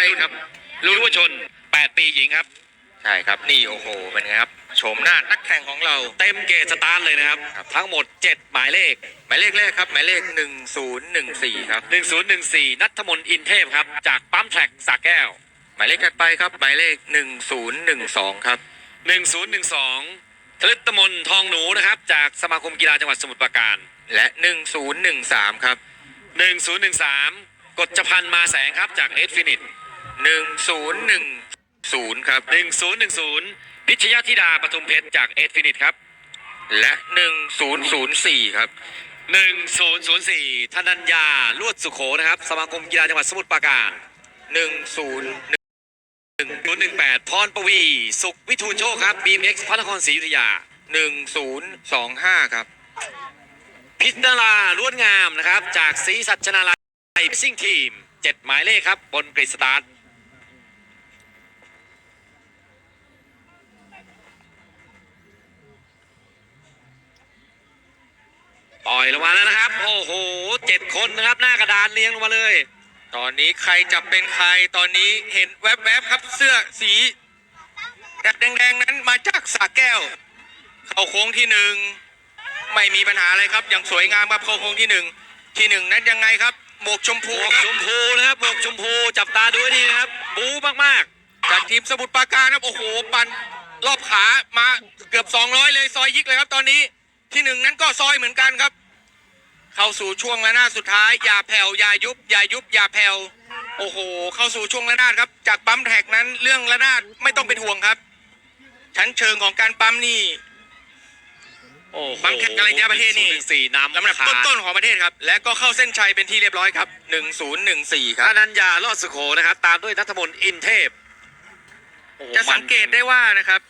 ช่ครับรุ่นยุวชน 8 ปีหญิงครับ ใช่ครับนี่โอ้โหเป็นไงครับโฉมหน้านักแข่งของเรา เต็มเกจสตาร์ทเลยนะครับทั้งหมด 7 หมายเลข หมายเลขแรกครับ หมายเลข 1014 ครับ 1014 นัทมนต์อินเทพครับ จากปั๊มแทร็กสระแก้ว หมายเลขถัดไปครับ หมายเลข 1012 ครับ 1012ทฤตมนต์ทองหนูนะครับ จากสมาคมกีฬาจังหวัดสมุทรปราการ และ 1013 ครับ 1013 กฎจพันธ์มาแสงครับจากเอสฟินิต 1010ครับ1010พิชยธิดาปทุมเพชรจากเอสฟินิตครับ และ1004ครับ1004ธนัญญาลวดสุโขนะครับ สมาคมกีฬาจังหวัดสมุทรปราการ10 018พรปวี สุขวิทูลโชคครับ BMX พระนครศรีอยุธยา1025ครับ พิษนาราล้วนงามนะครับ จากศรีสัชนาลัยซิ่งทีม7หมายเลขครับ บนกริดสตาร์ท ปล่อยลงมาแล้วนะครับ โอ้โหเจ็ดคนนะครับ หน้ากระดานเรียงลงมาเลย ตอนนี้ใครจะเป็นใครตอนนี้เห็นแวบๆครับเสื้อสีแดงๆนั้นมาจากสาแก้ว เข้าโค้งที่หนึ่งไม่มีปัญหาอะไรครับอย่างสวยงามครับเข้าโค้งที่หนึ่งที่หนึ่งนั้นยังไงครับหมวกชมหพูมวกครับชมพูนะครับหมวกชมพูจับตาดูให้ดีนะครับ บู๊มากจากทีมสมุทรปราการครับโอ้โหปันรอบขามาเกือบ 200 เลยซอยยิกเลยครับ ตอนนี้ที่หนึ่งนั้นก็ซอยเหมือนกันครับ เข้าสู่ช่วงระนาดสุดท้าย อย่าแผ่วอย่ายุบอย่ายุบอย่าแผ่วโอ้โห เข้าสู่ช่วงระนาดครับ จากปั๊มแท็กนั้นเรื่องระนาดไม่ต้องเป็นห่วงครับ ชั้นเชิงของการปั๊มนี่ๆโอ้โหบางแข่งอะไรเนี่ยประเทศนี่สี่นำลำดับขาต้นๆของประเทศครับ และก็เข้าเส้นชัยเป็นที่เรียบร้อยครับ 1014คอรับนัญญารอดสุโขนะครับ ตามด้วยนัทมนต์อินเทพโอ้โหจะสังเกตได้ว่านะครับ